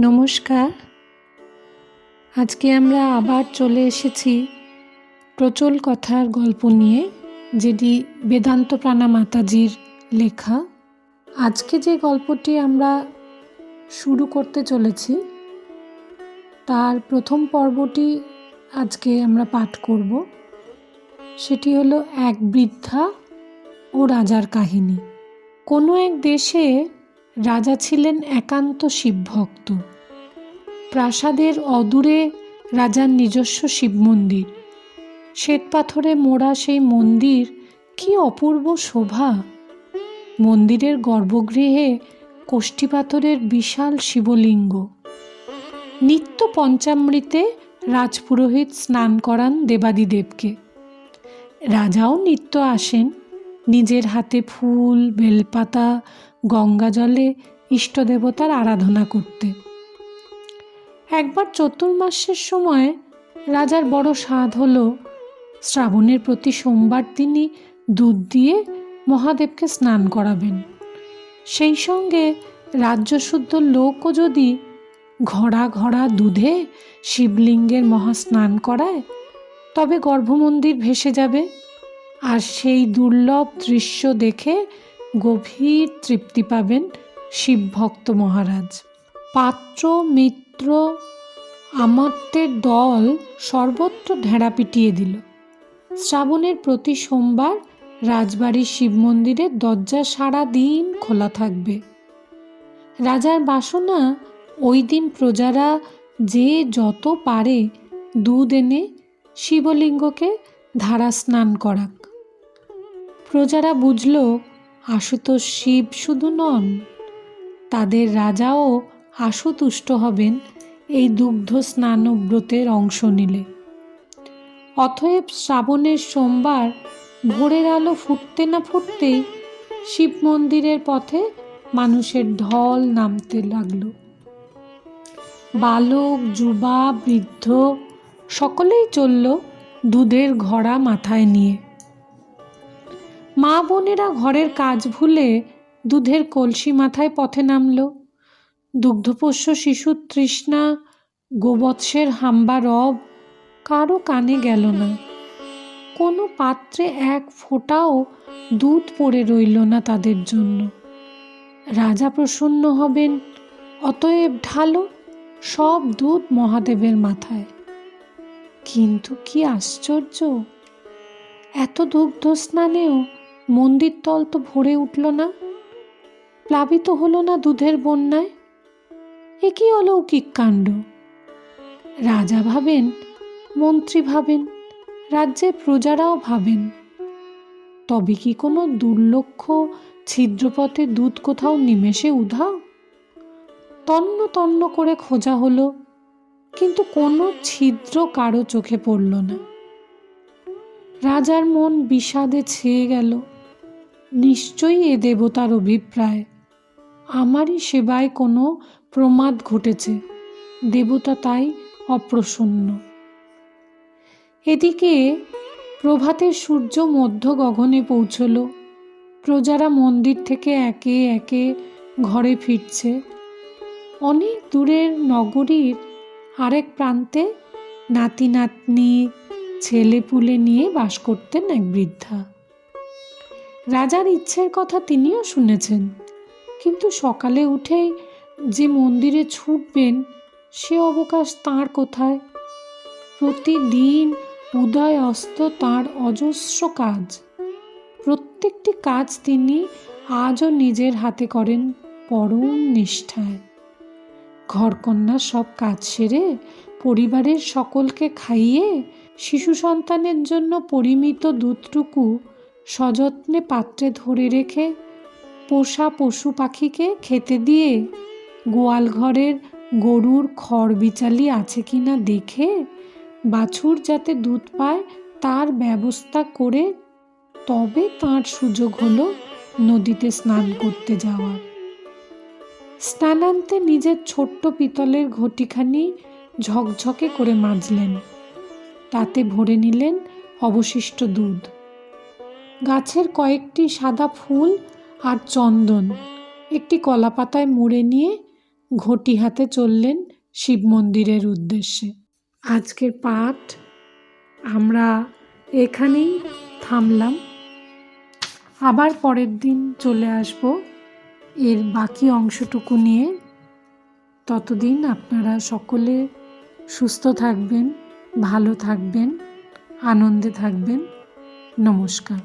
নমস্কার। আজকে আমরা আবার চলে এসেছি প্রচল কথার গল্প নিয়ে, যেটি বেদান্ত প্রাণা মাতাজির লেখা। আজকে যে গল্পটি আমরা শুরু করতে চলেছি, তার প্রথম পর্বটি আজকে আমরা পাঠ করব। সেটি হলো এক বৃদ্ধা ও রাজার কাহিনী। কোনো এক দেশে রাজা ছিলেন একান্ত শিবভক্ত। প্রাসাদের অদূরে রাজার নিজস্ব শিব মন্দির শ্বেতপাথরে মোড়া সেই মন্দির কি অপূর্ব শোভা! মন্দিরের গর্ভগৃহে কোষ্ঠীপাথরের বিশাল শিবলিঙ্গ। নিত্য পঞ্চামৃতে রাজপুরোহিত স্নান করান দেবাদিদেবকে। রাজাও নিত্য আসেন। নিজের হাতে ফুল, বেলপাতা, গঙ্গা জলে ইষ্টদেবতার আরাধনা করতে। একবার চতুর্মাসের সময় রাজার বড় স্বাদ হলো, শ্রাবণের প্রতি সোমবার তিনি দুধ দিয়ে মহাদেবকে স্নান করাবেন। সেই সঙ্গে রাজ্যশুদ্ধ লোকও যদি ঘড়া ঘড়া দুধে শিবলিঙ্গের মহাস্নান করায়, তবে গর্ভমন্দির ভেসে যাবে। আর সেই দুর্লভ দৃশ্য দেখে গভীর তৃপ্তি পাবেন শিবভক্ত মহারাজ। পাত্র, মিত্র আমাত্যের দল সর্বত্র ঢেড়া পিটিয়ে দিল। শ্রাবণের প্রতি সোমবার রাজবাড়ির শিব মন্দিরের দরজা সারা দিন খোলা থাকবে। রাজার বাসনা, ওই দিন প্রজারা যে যত পারে দুধ এনে শিবলিঙ্গকে ধারা স্নান করাক। প্রজারা বুঝল, আশুতোষ শিব শুধু নন, তাদের রাজাও আশুতুষ্ট হবেন এই দুগ্ধ স্নান স্নানব্রতের অংশ নিলে। অতএব শ্রাবণের সোমবার ভোরের আলো ফুটতে না ফুটতেই শিব মন্দিরের পথে মানুষের ঢল নামতে লাগল। বালক, যুবা, বৃদ্ধ সকলেই চলল দুধের ঘড়া মাথায় নিয়ে। মা বোনেরা ঘরের কাজ ভুলে দুধের কলসি মাথায় পথে নামল। দুগ্ধপোষ্য শিশুর তৃষ্ণা, গোবৎসের হাম্বা রব, কারও কানে গেল না। কোনো পাত্রে এক ফোঁটাও দুধ পড়ে রইল না তাদের জন্য। রাজা প্রসন্ন হবেন, অতএব ঢালো সব দুধ মহাদেবের মাথায়। কিন্তু কি আশ্চর্য, এত দুগ্ধ স্নানেও মন্দির তল তো ভরে উঠল না, প্লাবিত হলো না দুধের বন্যায়? এ কি অলৌকিক কাণ্ড? রাজা ভাবেন, মন্ত্রী ভাবেন, রাজ্যের প্রজারাও ভাবেন। তবে কি কোনো দুর্লক্ষ ছিদ্রপথে দুধ কোথাও নিমেষে উধাও? তন্ন তন্ন করে খোঁজা হলো, কিন্তু কোনো ছিদ্র কারও চোখে পড়ল না। রাজার মন বিষাদে ছেয়ে গেল। নিশ্চয়ই এ দেবতার অভিপ্রায়। আমারই সেবায় কোনো প্রমাদ ঘটেছে। দেবতা তাই অপ্রসন্ন। এদিকে প্রভাতের সূর্য মধ্য গগনে পৌঁছল। প্রজারা মন্দির থেকে একে একে ঘরে ফিরছে। অনেক দূরের নগরীর আরেক প্রান্তে নাতি নাতনি ছেলে পুলে নিয়ে বাস করতেন এক বৃদ্ধা। রাজার ইচ্ছের কথা তিনিও শুনেছেন। কিন্তু সকালে উঠেই যে মন্দিরে ছুটবেন, সে অবকাশ তাঁর কোথায়? প্রতিদিন উদয় অস্ত তাঁর অজস্র কাজ। প্রত্যেকটি কাজ তিনি আজও নিজের হাতে করেন পরম নিষ্ঠায়। ঘরকন্যা সব কাজ সেরে পরিবারের সকলকে খাইয়ে শিশু সন্তানের জন্য পরিমিত দুধটুকু সযত্নে পাত্রে ধরে রেখে পোষা পশু পাখিকে খেতে দিয়ে গোয়াল ঘরের গরুর খড় বিচালি আছে কি না দেখে বাছুর যাতে দুধ পায় তার ব্যবস্থা করে তবে তার সুযোগ হলো নদীতে স্নান করতে যাওয়ার। স্নানান্তে নিজের ছোট্ট পিতলের ঘটিখানি ঝকঝকে করে মাজলেন। তাতে ভরে নিলেন অবশিষ্ট দুধ। গাছের কয়েকটি সাদা ফুল আর চন্দন। একটি কলাপাতায় মুড়ে নিয়ে ঘটি হাতে চললেন শিব মন্দিরের উদ্দেশ্যে। আজকের পাঠ আমরা এখানেই থামলাম। আবার পরের দিন চলে আসব। এর বাকি অংশটুকু নিয়ে। ততদিন আপনারা সকলে সুস্থ থাকবেন, ভালো থাকবেন, আনন্দে থাকবেন। নমস্কার।